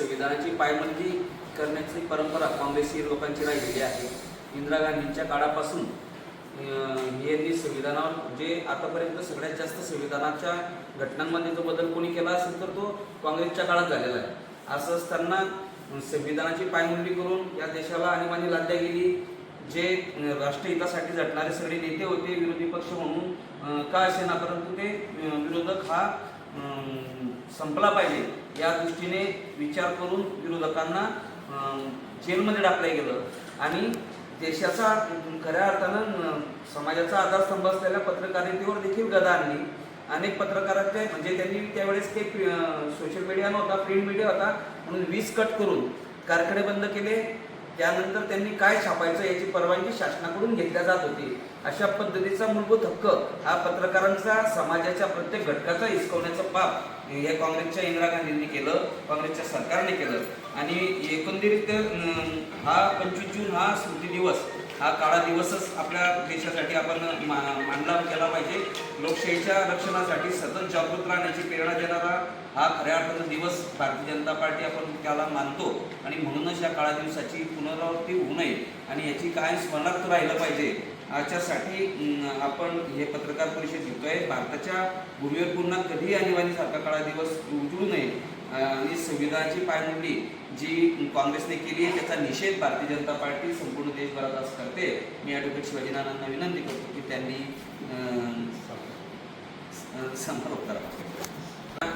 संविधानाची पायमल्ली करण्याची परंपरा काँग्रेसी लोकांची राहिलेली आहे. इंदिरा गांधींच्या काळापासून यांनी संविधानावर जे आतापर्यंत सगळ्यात जास्त संविधानाच्या घटनांमध्ये जो बदल कोणी केला असेल तर तो काँग्रेसच्या काळात झालेला आहे. असं असताना संविधानाची पायमल्ली करून या देशाला आणीबाणी लादल्या गेली. जे राष्ट्रहितासाठी झटणारे सगळे नेते होते विरोधी पक्ष म्हणून का का असेना? परंतु ते विरोधक हा संपला पाहिजे. या दृष्टीने विचार करून विरोधकांना जेलमध्ये टाकलं गेलं. आणि देशाचा खऱ्या अर्थानं समाजाचा आधारस्तंभ असलेल्या पत्रकारितेवर देखील गदा आणली. अनेक पत्रकारांचे म्हणजे त्यांनी त्यावेळेस ते सोशल मीडिया नव्हता प्रिंट मीडिया होता म्हणून वीज कट करून कारखाने बंद केले. त्यानंतर त्यांनी काय छापायचं याची परवानगी शासनाकडून घेतल्या जात होती. अशा पद्धतीचा मूलभूत हक्क हा पत्रकारांचा समाजाच्या प्रत्येक घटकाचा हिसकवण्याचं पाप या काँग्रेसच्या इंदिरा गांधींनी केलं काँग्रेसच्या सरकारने केलं. आणि एकंदरीत हा पंचवीस जून हा स्मृती दिवस हा काळा दिवसच आपल्या देशासाठी आपण मा- मानला गेला पाहिजे. लोकशाहीच्या रक्षणासाठी सतत जागृत राहण्याची प्रेरणा देणारा हा खऱ्या अर्थानं दिवस भारतीय जनता पार्टी आपण त्याला मानतो. आणि म्हणूनच या काळा दिवसाची पुनरावृत्ती होऊ नये आणि याची काय स्मरणार्थ राहिलं पाहिजे याच्यासाठी आपण हे पत्रकार परिषद घेतोय भारताच्या भूमीवर पुन्हा कधीही आणीबाणीसारखा काळा दिवस उजळू नये. आणि संविधानाची पायमुंडी जी काँग्रेसने केली आहे त्याचा निषेध भारतीय जनता पार्टी संपूर्ण देशभरात आज करते. मी ॲडव्होकेट शिवाजी नानांना विनंती करतो की त्यांनी समारोप करावा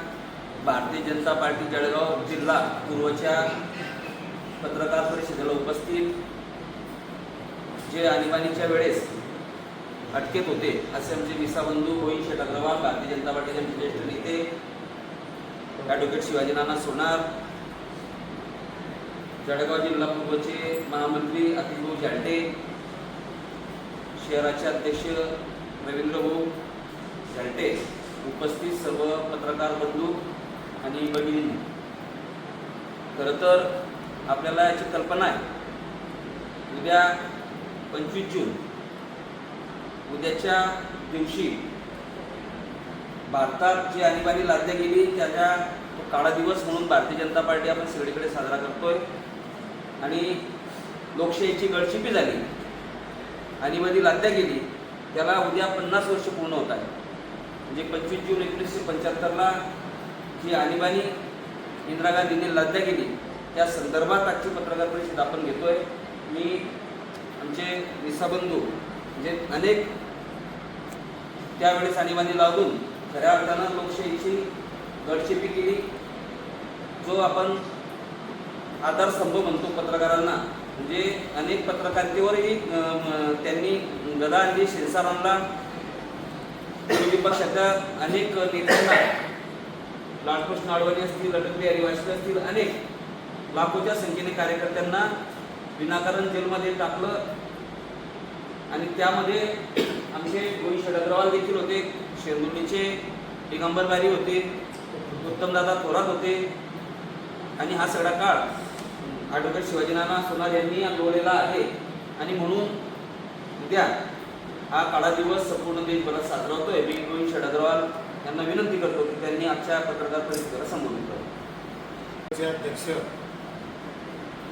भारतीय जनता पार्टी जळगाव जिल्हा पूर्वच्या पत्रकार परिषदेला उपस्थित. जे आणीबाणीच्या वेळेस अटकेत होते असे आमचे विसाबंधू होई शेट अग्रवाल भारतीय जनता पार्टीचे ज्येष्ठ नेते ॲडव्होकेट शिवाजी नाना सोनार जळगाव जिल्हा पूर्वचे महामंत्री अतिभाऊ जालटे शहराचे अध्यक्ष रवींद्र भाऊ जालटे उपस्थित सर्व पत्रकार बंधू आणि भगिनी. खरं तर आपल्याला याची कल्पना आहे. उद्या पंचवीस जून उद्याच्या दिवशी भारतात जी आणीबाणी लादल्या गेली त्याच्या तो काळा दिवस म्हणून भारतीय जनता पार्टी आपण सगळीकडे साजरा करतोय. आणि लोकशाहीची गळचिपी झाली आणीबाणी लादल्या गेली त्याला उद्या पन्नास वर्ष पूर्ण होत आहे म्हणजे पंचवीस जून एकोणीसशे पंच्याहत्तरला जी आणीबाणी इंदिरा गांधींनी लादल्या गेली त्या संदर्भात आजची पत्रकार परिषद आपण घेतोय. मी आमचे निसाबंधू म्हणजे अनेक त्यावेळेस आणीबाणी लावून खऱ्या अर्थानं लोकशाहीची गडचिपी केली जो आपण आधारस्तंभ म्हणतो पत्रकारांना म्हणजे अनेक पत्रकारितेवरही त्यांनी गदा आणली शिरसार आणला विरोधी पक्षाच्या अनेक नेत्यांना लालकृष्ण आडवाणी असतील अटल बिहारी वाजपेयी असतील अनेक लाखोच्या संख्येने कार्यकर्त्यांना विनाकारण जेलमध्ये टाकलं. आणि त्यामध्ये आमचे रोहित अग्रवाल देखील होते. शेंदुर्णीचे दिगंबर बारी होते उत्तमदादा थोरात होते आणि हा सगळा काळ ॲडव्होकेट शिवाजीनाना सोनार यांनी अनुभवलेला आहे. आणि म्हणून उद्या हा काळा दिवस संपूर्ण देशभरात साजरा होतोय. मी रोहित अग्रवाल यांना विनंती करतो की त्यांनी आजच्या पत्रकार परिषदेला संबोधित करावं अध्यक्ष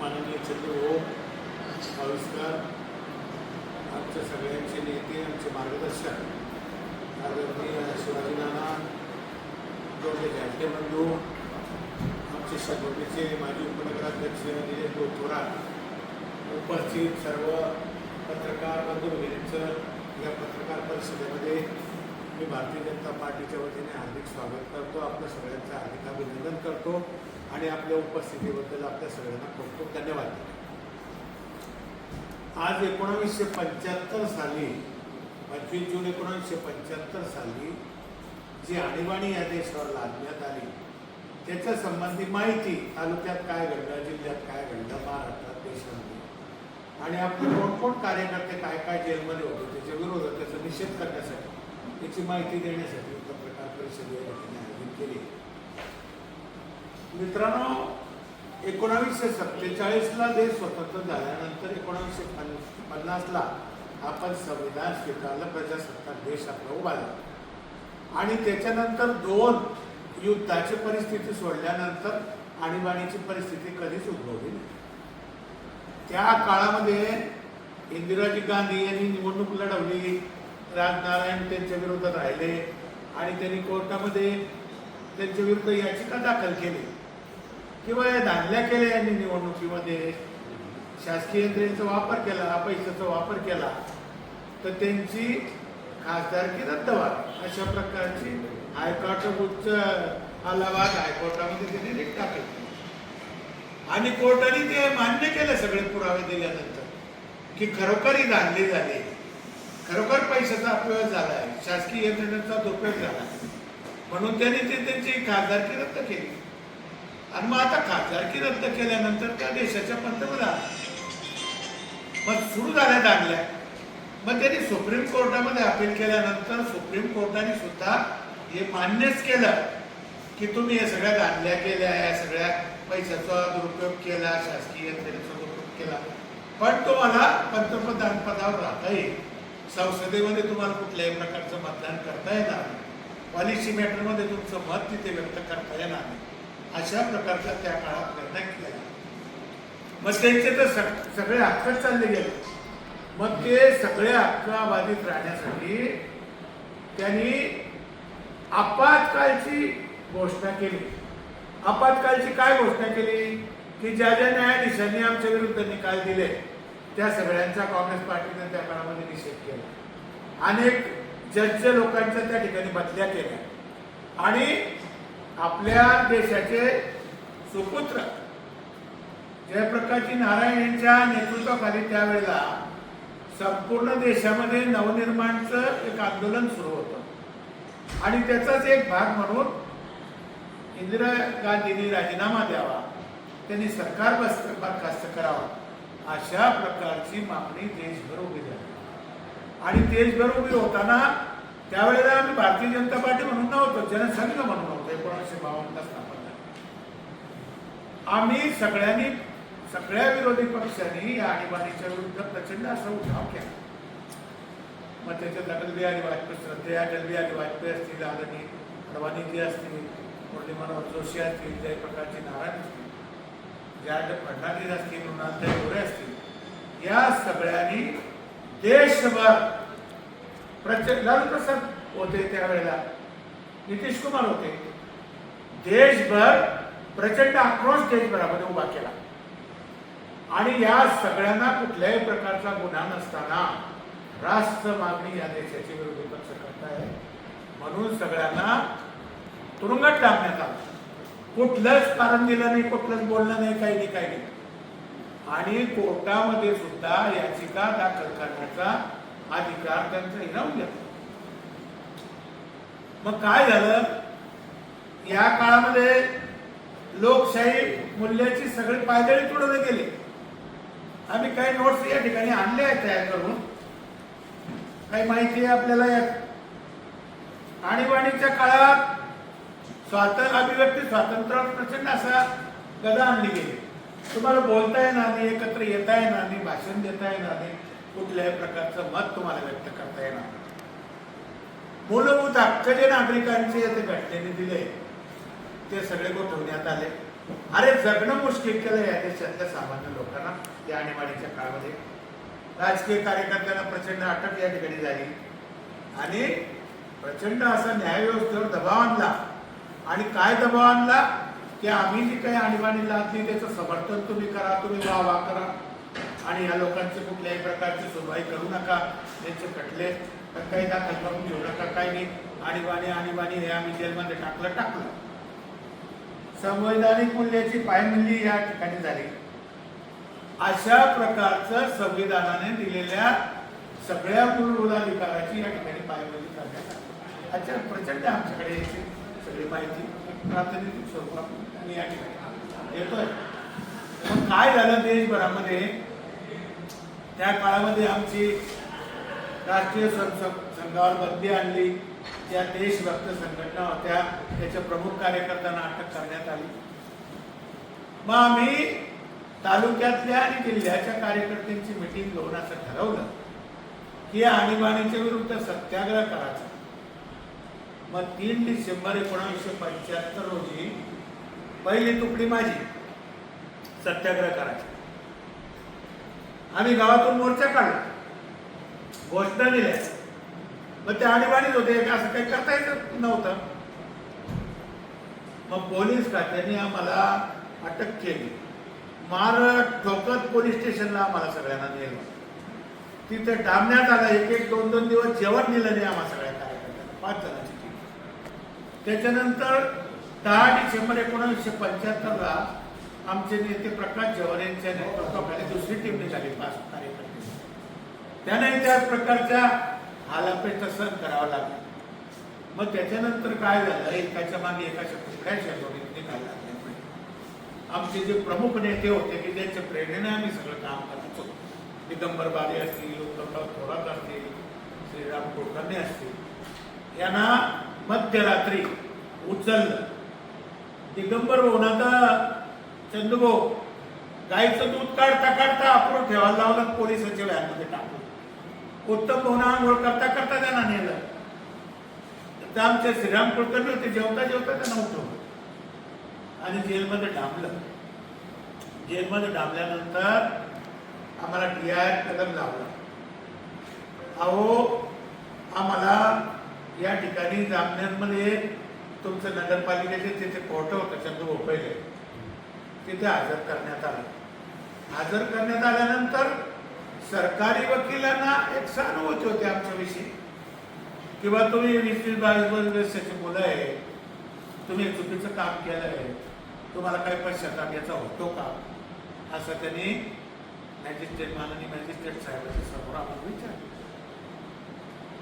माननीय चंद्रभाऊ आविष्कार आमच्या सगळ्यांचे नेते आमचे मार्गदर्शक आदरणीय शिवाजी नाना दोघे बंधू आमचे शहरीचे माजी उपनगराध्यक्ष निलेश थोरात उपस्थित सर्व पत्रकार बंधू भगिनींचं या पत्रकार परिषदेमध्ये मी भारतीय जनता पार्टीच्या वतीने हार्दिक स्वागत करतो. आपल्या सगळ्यांचं हार्दिक अभिनंदन करतो आणि आपल्या उपस्थितीबद्दल आपल्या सगळ्यांना खूप खूप धन्यवाद. आज एकोणावीसशे पंच्याहत्तर साली पंचवीस जून एकोणीसशे पंच्याहत्तर साली जी आणीबाणी या देशावर लादण्यात आली त्याच्या संबंधी माहिती तालुक्यात काय घडलं जिल्ह्यात काय घडलं महाराष्ट्रात देशामध्ये? आणि आपले कोणकोण कार्यकर्ते काय काय जेलमध्ये होते त्याच्या विरोधात त्याचा निषेध करण्यासाठी त्याची माहिती देण्यासाठी पत्रकार प्रकार या आयोजित केली. मित्रांनो एकोणावीसशे सत्तेचाळीसला देश स्वतंत्र झाल्यानंतर एकोणावीसशे पन पन्नासला आपण संविधान स्वीकारलं प्रजासत्ताक देश आपला उभा झाला आणि त्याच्यानंतर दोन युद्धाची परिस्थिती सोडल्यानंतर आणीबाणीची परिस्थिती कधीच उद्भवली नाही. त्या काळामध्ये इंदिराजी गांधी यांनी निवडणूक लढवली राजनारायण त्यांच्या विरोधात राहिले आणि त्यांनी कोर्टामध्ये त्यांच्या विरुद्ध याचिका दाखल केली. किंवा या धांदल्या केल्या यांनी निवडणुकीमध्ये शासकीय यंत्रणेचा वापर केला पैशाचा वापर केला. तर त्यांची खासदारकी रद्द व्हावी अशा प्रकारची हायकोर्ट उच्च अलाहाबाद हायकोर्टामध्ये त्यांनी रिट टाकली आणि कोर्टाने ते मान्य केलं सगळे पुरावे दिल्यानंतर की खरोखर ही धांदली झाली. खरोखर पैशाचा अपव्यय झाला आहे. शासकीय यंत्रणेचा दुपयोग झाला आहे. म्हणून त्यांनी ते त्यांची खासदारकी रद्द केली. आणि मग आता खासदारकी रद्द केल्यानंतर त्या देशाच्या पंतप्रधान. मग सुरू झाल्या दांडल्या मग त्यांनी सुप्रीम कोर्टामध्ये अपील केल्यानंतर सुप्रीम कोर्टाने सुद्धा हे मान्यच केलं की तुम्ही हे सगळ्या दांडल्या केल्या या सगळ्या पैशाचा दुरुपयोग केला शासकीय यंत्रणेचा दुरुपयोग केला. पण तुम्हाला पंतप्रधान पदावर राहता येईल. संसदेमध्ये तुम्हाला कुठल्याही प्रकारचं मतदान करता येणार पॉलिसी मॅटरमध्ये तुमचं मत तिथे व्यक्त करता येणार नाही. अशा प्रकारचा त्या काळात निर्णय केला मग त्यांचे तर सग- सगळे हक्कच चालले गेले. मग ते सगळे हक्क राहण्यासाठी त्यांनी आपत्कालची घोषणा केली. आपत्कालची काय घोषणा केली? की ज्या ज्या न्यायाधीशांनी आमच्या विरुद्ध निकाल दिले त्या सगळ्यांचा काँग्रेस पार्टीने त्या काळामध्ये निषेध केला. अनेक जज लोकांच्या त्या ठिकाणी बदल्या केल्या. आणि आपल्या देशाचे सुपुत्र जयप्रकाशजी नारायण यांच्या नेतृत्वाखाली त्यावेळेला संपूर्ण देशामध्ये नवनिर्माणचं एक आंदोलन सुरू होतं आणि त्याचाच एक भाग म्हणून इंदिरा गांधींनी राजीनामा द्यावा त्यांनी सरकार बस बरखास्त करावा अशा प्रकारची मागणी देशभर उभी झाली आणि देशभर उभी होताना त्यावेळेला आम्ही भारतीय जनता पार्टी म्हणून नव्हतो जनसंघ म्हणून होतो एकोणीसशे बावन्नला स्थापन झाली. आम्ही सगळ्यांनी सगळ्या विरोधी पक्षांनी या आणीबाणीच्या विरुद्ध प्रचंड असा उठाव केला. मग त्याच्यात अटल बिहारी वाजपेयी श्रद्धेय अटल बिहारी वाजपेयी असतील आदरणीय अडवाणीजी असतील मुरली मनोहर जोशी असतील जयप्रकाशजी नारायण असतील ज्या फडणवीस असतील मृणालताई गोरे असतील या सगळ्यांनी देशभर प्रचंड लालू प्रसाद होते त्यावेळेला नितीश कुमार होते देशभर प्रचंड आक्रोश देशभरामध्ये उभा केला. आणि या सगळ्यांना कुठल्याही प्रकारचा गुन्हा नसताना राष्ट्र मागणी या देशाची विरोधी पक्ष करताय. म्हणून सगळ्यांना तुरुंगात टाकण्यात आलं. कुठलंच कारण दिलं नाही कुठलंच बोलणं नाही काही नाही काही नाही. आणि कोर्टामध्ये सुद्धा याचिका दाखल करण्याचा अधिकार त्यांचा हिरावून घेतला मग काय झालं? या काळामध्ये लोकशाही मूल्याची सगळी पायदळी तुडवले गेले. आम्ही काही नोट्स या ठिकाणी आणले आहेत तयार करून. काही माहिती आहे आपल्याला यात? आणीबाणीच्या काळात स्वातंत्र्य अभिव्यक्ती स्वातंत्र्यावर प्रचंड असा गदा आणली गेली. तुम्हाला बोलता येणार नाही एकत्र येता येणार नाही भाषण देता येणार नाही. कुठल्याही प्रकारचं मत तुम्हाला व्यक्त करता येणार मूलभूत हक्क जे नागरिकांचे ते घटनेने दिले. ते सगळे गोठवण्यात आले. अरे जगणं मुश्किल केलं या देशातल्या सामान्य लोकांना या आणीबाणीच्या काळामध्ये. राजकीय कार्यकर्त्यांना प्रचंड अटक या ठिकाणी झाली. आणि प्रचंड असा न्यायव्यवस्थेवर दबाव आणला. आणि काय दबाव आणला? की आम्ही जी काही आणीबाणी लादली त्याचं समर्थन तुम्ही करा तुम्ही वा वा करा. आणि या लोकांचे कुठल्याही प्रकारची सुनवाई करू नका त्यांचे खटले काही दाखल करून घेऊ नका काही नाही. आणीबाणी आणीबाणी हे आम्ही जेलमध्ये टाकलं टाकलं. संवैधानिक मूल्याची पायमल्ली या ठिकाणी झाली. अशा प्रकारचं संविधानाने दिलेल्या सगळ्या पूर्वधिकाराची अधिकाराची या ठिकाणी पायमल्ली करण्यात आली. अच्छा प्रचंड आमच्याकडे याची सगळी माहिती प्रातिनिधिक स्वरूपात मी या ठिकाणी येतोय. मग काय झालं देशभरामध्ये? त्या काळामध्ये आमची राष्ट्रीय संघावर बंदी आणली. त्या देशभक्त संघटना होत्या. त्याच्या प्रमुख कार्यकर्त्यांना अटक करण्यात आली. मग आम्ही तालुक्यातल्या आणि जिल्ह्याच्या कार्यकर्त्यांची मिटिंग घेऊन असं ठरवलं की आणीबाणीच्या विरुद्ध सत्याग्रह करायचा. मग तीन डिसेंबर एकोणीसशे पंच्याहत्तर रोजी पहिली तुकडी माझी सत्याग्रह करायची. आम्ही गावातून मोर्चा काढला. घोषणा दिल्या. मग ते आणीबाणीच होते असं काही करता येत नव्हतं. मग पोलीस खात्याने आम्हाला अटक केली. मार ठोकत पोलीस स्टेशनला आम्हाला सगळ्यांना नेलं. तिथं डांबण्यात आला एक एक दोन दोन दिवस जेवण दिलं नाही आम्हाला सगळ्या कार्यकर्त्यांना. पाच जणांची टीम त्याच्यानंतर दहा डिसेंबर एकोणीसशे पंच्याहत्तरला आमचे नेते प्रकाश जवान यांच्या नेतृत्वाखाली दुसरी टीम निघाली पाच कार्यकर्ते. त्यांनाही त्याच प्रकारच्या हालापेचा सहन करावा लागला मग त्याच्यानंतर काय झालं? एकाच्या मागे एकाच्या कुठल्या शेतोडीत निघायला लागले. आमचे जे प्रमुख नेते होते की ज्यांच्या प्रेरणेने आम्ही सगळं काम करायचो दिगंबर बारे असतील उत्तमराव थोरात असतील श्रीराम कुलकर्णी असतील यांना मध्यरात्री उचललं. दिगंबर भाऊनाचा चंदूभाऊ गाईचं दूध काढता काढता आपण ठेवायला लावलं पोलिसांच्या व्हॅनमध्ये टाकलं उत्तम भाऊना आंघोळ करता करता त्यांना नेलं. तर आमचे श्रीराम कुलकर्णी होते जेवता जेवता त्यांना उठवलं. आणि जेलमध्ये डांबलं. जेलमध्ये डांबल्यानंतर आम्हाला टी आय कदम लावला. अहो आम्हाला या ठिकाणी जामनेरमध्ये तुमचं नगरपालिकेचे तिथे कोर्ट होतं चंद्रभाऊ पहिले तिथे हजर करण्यात आलं. हजर करण्यात आल्यानंतर सरकारी वकिलांना एक सहानुभूती होती आमच्याविषयी किंवा तुम्ही वीस वीस बावीस बावीस वर्षाची मुलं आहे तुम्ही चुकीचं काम केलं आहे तुम्हाला काही पश्चाताप याचा होतो का? असं त्यांनी मॅजिस्ट्रेट माननीय मॅजिस्ट्रेट साहेबांच्या समोर आम्हाला विचारलं.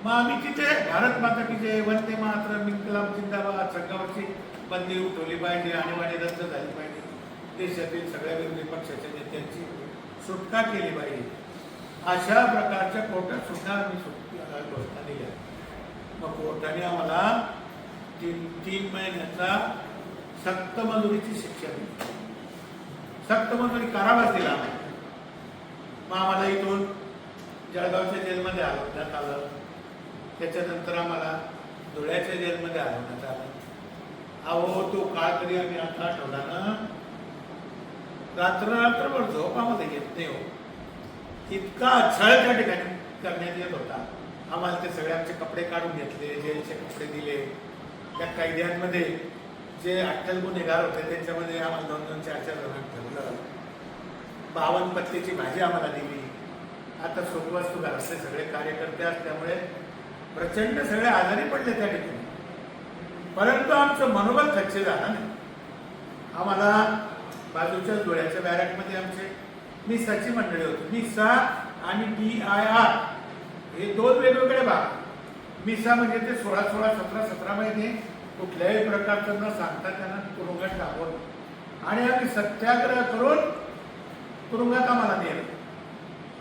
मग आम्ही तिथे भारत माता की जय वंदे मात्र इन्कलाब जिंदाबाद संघावरची बंदी उठवली पाहिजे आणीबाणी रद्द झाली पाहिजे. देशातील सगळ्या विरोधी पक्षाच्या नेत्यांची सुटका केली पाहिजे. अशा प्रकारच्या कोर्टात सुद्धा आम्ही सुटका घोषणा दिल्या. मग कोर्टाने आम्हाला तीन तीन महिन्याचा सक्त मजुरीची शिक्षा दिली. सक्त मजुरी कारावास दिला मग आम्हाला इथून जळगावच्या जेलमध्ये हलवण्यात आलं. त्याच्यानंतर आम्हाला धुळ्याच्या जेलमध्ये हलवण्यात आलं. अहो तो काळ तरी आम्ही आता आठवला ना रात्र रात्रभर झोप आम्हाला येत नाही हो. इतका छळ त्या ठिकाणी करण्यात येत होता. आम्हाला ते सगळे आमचे कपडे काढून घेतले जेलचे कपडे दिले. त्या कैद्यांमध्ये जे अठ्ठल गुन्हेगार होते त्यांच्यामध्ये आम्हाला दोन दोन चार चार जणांना ठेवलं. बावन पत्तीची भाजी आम्हाला दिली. आता सुखवस्तू घरातले सगळे कार्यकर्ते असल्यामुळे प्रचंड सगळे आजारी पडले त्या ठिकाणी. परंतु आमचं मनोबल खच्चे झालं नाही. आम्हाला बाजूच्या डोळ्याच्या बॅरॅकमध्ये आमचे मिसाची मंडळी होती. मिसा आणि डी आय आर. हे दोन वेगवेगळे भाग. मिसा म्हणजे ते सोळा सोळा सतरा सतरा महिने कुठल्याही प्रकारचं न सांगता त्यांना तुरुंगात टाकवलं आणि आम्ही सत्याग्रह करून तुरुंगात आम्हाला नेलं.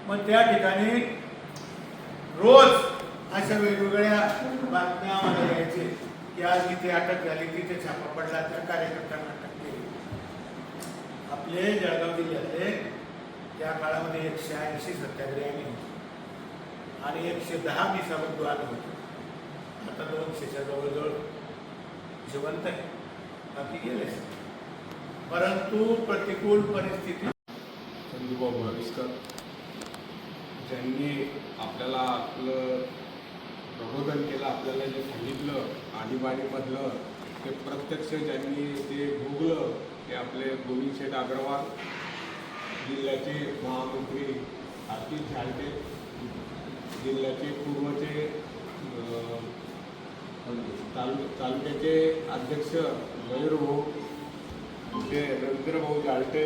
मग त्या ठिकाणी रोज अशा वेगवेगळ्या बातम्या आम्हाला यायचे की आज इथे अटक झाली तिथे छापा पडला त्या कार्यकर्त्यांना अटक केली. आपले जळगाव जिल्ह्यातले त्या काळामध्ये एकशे ऐंशी सत्याग्रही होते. आणि एकशे दहा मिसाबद्दू आले होते. आता दोनशेच्या जवळजवळ जिवंत आहे. बाकी गेले परंतु प्रतिकूल परिस्थिती चंदूबाबू आविष्कार ज्यांनी आपल्याला आपलं प्रबोधन केलं आपल्याला जे सांगितलं आणीबाणीमधलं ते प्रत्यक्ष ज्यांनी ते भोगलं ते आपले गोविंद शेठ अग्रवाल जिल्ह्याचे महामंत्री आरती झालटे जिल्ह्याचे पूर्वचे तालु तालुक्याचे अध्यक्ष मयूरभाऊ ते रवींद्रभाऊ जाळटे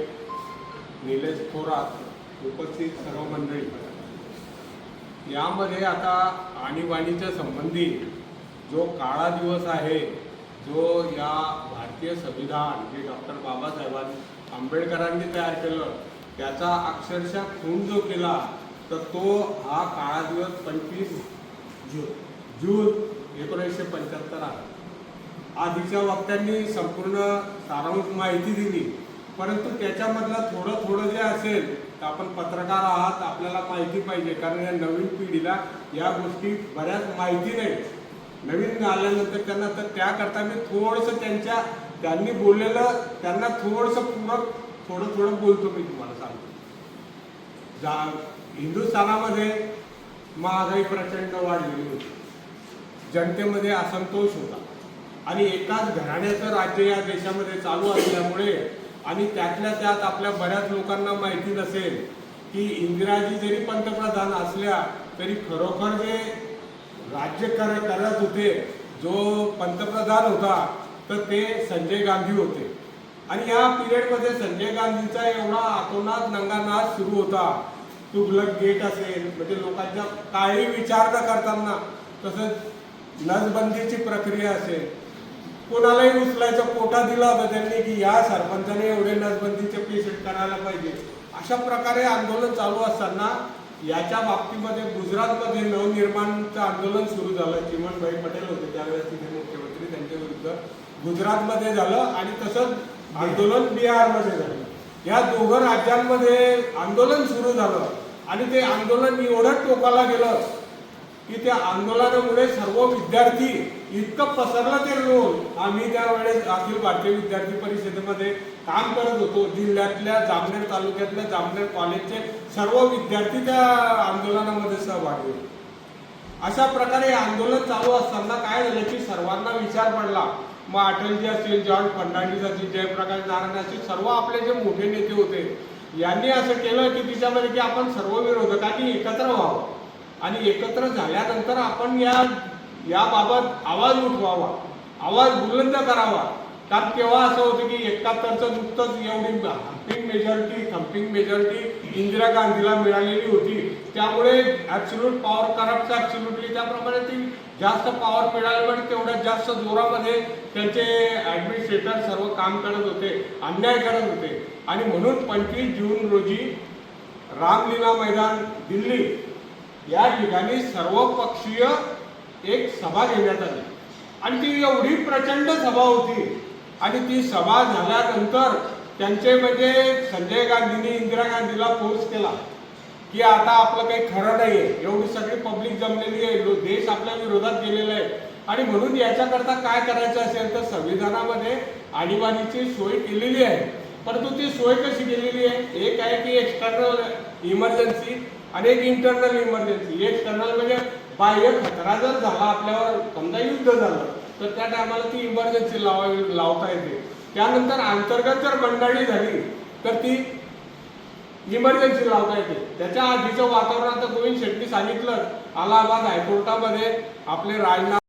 निलेश थोरात उपस्थित सर्व मंडळी. यामध्ये आता आणीबाणीच्या संबंधी जो काळा दिवस आहे जो या भारतीय संविधान जे डॉक्टर बाबासाहेबांनी आंबेडकरांनी तयार केलं त्याचा अक्षरशः खून जो केला तर तो हा काळा दिवस पंचवीस जून जून एकोणीसशे पंच्याहत्तर आहे. आधीच्या वक्त्यांनी संपूर्ण सारांश माहिती दिली परंतु त्याच्यामधलं थोडं थोडं जे असेल तर आपण पत्रकार आहात आपल्याला माहिती पाहिजे कारण या नवीन पिढीला या गोष्टी बऱ्याच माहिती नाही नवीन आल्यानंतर त्यांना तर त्याकरता मी थोडंसं त्यांच्या त्यांनी बोललेलं त्यांना थोडंसं पूरक थोडं थोडं बोलतो मी तुम्हाला. जा हिंदुस्थानामध्ये महागाई प्रचंड वाढलेली होती. जनतेमध्ये असंतोष होता. आणि एकाच घराण्याचं राज्य या देशामध्ये चालू असल्यामुळे आणि त्यातल्या त्यात आपल्या बऱ्याच लोकांना माहिती नसेल की इंदिराजी जरी पंतप्रधान असल्या तरी खरोखर जे राज्य कर करत होते जो पंतप्रधान होता तर ते संजय गांधी होते. आणि या पिरियडमध्ये संजय गांधीचा एवढा आतोनात नंगानाच सुरू होता तुगलक गेट असेल म्हणजे लोकांच्या काही विचार न करताना तसंच नसबंदीची प्रक्रिया असेल. कोणालाही उचलायचा कोटा दिला होता त्यांनी की या सरपंचाने एवढे नसबंदीचे पेशंट करायला पाहिजे. अशा प्रकारे आंदोलन चालू असताना याच्या बाबतीमध्ये गुजरातमध्ये नवनिर्माणचं आंदोलन सुरू झालं. चिमणभाई पटेल होते त्यावेळेस तिथे मुख्यमंत्री त्यांच्या विरुद्ध गुजरातमध्ये झालं आणि तसंच आंदोलन बिहारमध्ये झालं. या दोघं राज्यांमध्ये आंदोलन सुरू झालं. आणि ते आंदोलन एवढं टोकाला गेलं की त्या आंदोलनामुळे सर्व विद्यार्थी इतकं पसरलं ते रोल. आम्ही त्यावेळेस अखिल भारतीय विद्यार्थी परिषदेमध्ये काम करत होतो. जिल्ह्यातल्या जामनेर तालुक्यातल्या जामनेर कॉलेजचे सर्व विद्यार्थी त्या आंदोलनामध्ये सहभागी होते अशा प्रकारे आंदोलन चालू असताना काय झालं की सर्वांना विचार पडला. मग अटलजी असतील जॉर्ज फर्नांडिस असतील जयप्रकाश नारायण असतील सर्व आपले जे मोठे नेते होते यांनी असं केलं की तिच्यामध्ये की आपण सर्व विरोधकांनी एकत्र व्हावं. आणि एकत्र झाल्यानंतर आपण या याबाबत आवाज उठवावा आवाज बुलंद करावा. कारण तेव्हा असं होतं की एकाहत्तरचं नुकतंच एवढी humping majority thumping majority Indira गांधीला मिळालेली होती. त्यामुळे ऍब्सोल्यूट पॉवर करप्ट ऍब्सोल्युटली त्याप्रमाणे ती जास्त पॉवर मिळाल्यामुळे तेवढ्या जास्त जोरामध्ये त्यांचे ऍडमिनिस्ट्रेटर सर्व काम करत होते अन्याय करत होते. आणि म्हणून पंचवीस जून रोजी रामलीला मैदान दिल्ली या ठिकाणी सर्वपक्षीय एक सभा घेण्यात आली. आणि ती एवढी प्रचंड सभा होती. आणि ती सभा झाल्यानंतर त्यांचे म्हणजे संजय गांधींनी इंदिरा गांधीला फोर्स केला. की आता आपलं काही खरं नाही आहे एवढी सगळी पब्लिक जमलेली आहे. देश आपल्या विरोधात गेलेला आहे. आणि म्हणून याच्याकरता काय करायचं असेल तर संविधानामध्ये आणीबाणीची सोय केलेली आहे. परंतु ती सोय कशी केलेली आहे? एक आहे की एक्सटर्नल इमर्जन्सी आणि एक इंटरनल इमर्जन्सी एक्सटर्नल म्हणजे बाह्य खतरा जर झाला आपल्यावर समजा युद्ध झालं तर त्या टायमाला ती इमर्जन्सी लावावी लावता येते. त्यानंतर अंतर्गत जर मंडळी झाली तर ती इमर्जन्सी लावता येते. त्याच्या आधीचं वातावरण तर गोविंद शेट्टी सांगितलं अलाहाबाद हायकोर्टामध्ये आपले राजनाथ